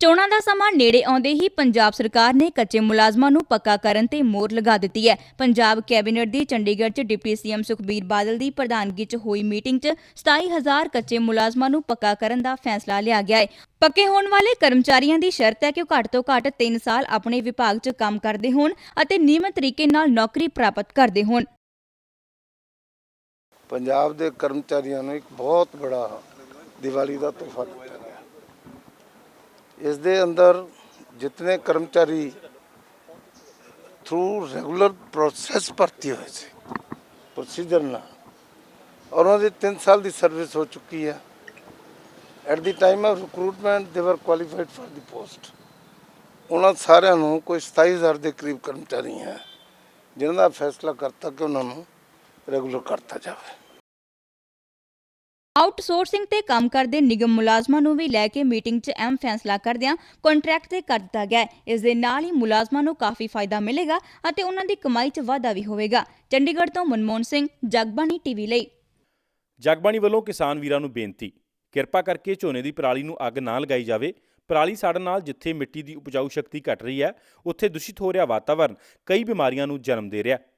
ਚੋਣਾਂ ਦਾ ਸਮਾਂ ਨੇੜੇ ਆਉਂਦੇ ਹੀ ਪੰਜਾਬ ਸਰਕਾਰ ਨੇ ਕੱਚੇ ਮੁਲਾਜ਼ਮਾਂ ਨੂੰ ਪੱਕਾ ਕਰਨ ਤੇ ਮੋਹਰ ਲਗਾ ਦਿੱਤੀ ਹੈ। ਪੰਜਾਬ ਕੈਬਨਿਟ ਦੀ ਚੰਡੀਗੜ੍ਹ 'ਚ ਡਿਪਟੀ ਸੀਐਮ ਸੁਖਬੀਰ ਬਾਦਲ ਦੀ ਪ੍ਰਧਾਨਗੀ 'ਚ ਹੋਈ ਮੀਟਿੰਗ 'ਚ 27000 ਕੱਚੇ ਮੁਲਾਜ਼ਮਾਂ ਨੂੰ ਪੱਕਾ ਕਰਨ ਦਾ ਫੈਸਲਾ ਲਿਆ ਗਿਆ ਹੈ। ਪੱਕੇ ਹੋਣ ਵਾਲੇ ਕਰਮਚਾਰੀਆਂ ਦੀ ਸ਼ਰਤ ਹੈ ਕਿ ਉਹ ਘੱਟ ਤੋਂ ਘੱਟ 3 ਸਾਲ ਆਪਣੇ ਵਿਭਾਗ 'ਚ ਕੰਮ ਕਰਦੇ ਹੋਣ ਅਤੇ ਨਿਯਮਤ ਤਰੀਕੇ ਨਾਲ ਨੌਕਰੀ ਪ੍ਰਾਪਤ ਕਰਦੇ ਹੋਣ। ਪੰਜਾਬ ਦੇ ਕਰਮਚਾਰੀਆਂ ਨੂੰ ਇੱਕ ਬਹੁਤ ਬੜਾ ਦੀਵਾਲੀ ਦਾ ਤੋਹਫਾ ਦਿੱਤਾ ਇਸ ਦੇ ਅੰਦਰ ਜਿਤਨੇ ਕਰਮਚਾਰੀ ਥਰੂ ਰੈਗੂਲਰ ਪ੍ਰੋਸੈਸ ਭਰਤੀ ਹੋਏ ਸੀ ਪ੍ਰੋਸੀਜਰ ਨਾਲ, ਔਰ ਉਹਨਾਂ ਦੀ 3 ਸਾਲ ਦੀ ਸਰਵਿਸ ਹੋ ਚੁੱਕੀ ਹੈ। At the time of recruitment ਦੇ ਵਰ ਕੁਆਲੀਫਾਈਡ ਫॉर ਦੀ ਪੋਸਟ ਉਹਨਾਂ ਸਾਰਿਆਂ ਨੂੰ ਕੋਈ 27000 ਦੇ ਕਰੀਬ ਕਰਮਚਾਰੀ ਹੈ, ਜਿਨ੍ਹਾਂ ਦਾ ਫੈਸਲਾ ਕਰਤਾ ਕਿ ਉਹਨਾਂ ਨੂੰ ਰੈਗੂਲਰ ਕਰਤਾ ਜਾਵੇ। ਆਊਟਸੋਰਸਿੰਗ ਤੇ ਕੰਮ ਕਰਦੇ ਨਿਗਮ ਮੁਲਾਜ਼ਮਾਂ ਨੂੰ ਵੀ ਲੈ ਕੇ ਮੀਟਿੰਗ 'ਚ ਅਹਿਮ ਫੈਸਲਾ ਕਰਦਿਆਂ ਕੰਟਰੈਕਟ ਤੇ ਕਰ ਦਿੱਤਾ ਗਿਆ ਇਸ ਦੇ ਨਾਲ ਹੀ ਮੁਲਾਜ਼ਮਾਂ ਨੂੰ ਕਾਫੀ ਫਾਇਦਾ ਮਿਲੇਗਾ ਅਤੇ ਉਹਨਾਂ ਦੀ ਕਮਾਈ 'ਚ ਵਾਧਾ ਵੀ ਹੋਵੇਗਾ। ਚੰਡੀਗੜ੍ਹ ਤੋਂ ਮਨਮੋਹਨ ਸਿੰਘ, ਜਗਬਾਣੀ ਟੀਵੀ ਲਈ। ਜਗਬਾਣੀ ਵੱਲੋਂ ਕਿਸਾਨ ਵੀਰਾਂ ਨੂੰ ਬੇਨਤੀ, ਕਿਰਪਾ ਕਰਕੇ ਝੋਨੇ ਦੀ ਪਰਾਲੀ ਨੂੰ ਅੱਗ ਨਾ ਲਗਾਈ ਜਾਵੇ। ਪਰਾਲੀ ਸਾੜਨ ਨਾਲ ਜਿੱਥੇ ਮਿੱਟੀ ਦੀ ਉਪਜਾਊ ਸ਼ਕਤੀ ਘਟ ਰਹੀ ਹੈ, ਉੱਥੇ ਦੂਸ਼ਿਤ ਹੋ ਰਿਹਾ ਵਾਤਾਵਰਣ ਕਈ ਬਿਮਾਰੀਆਂ ਨੂੰ ਜਨਮ ਦੇ ਰਿਹਾ ਹੈ।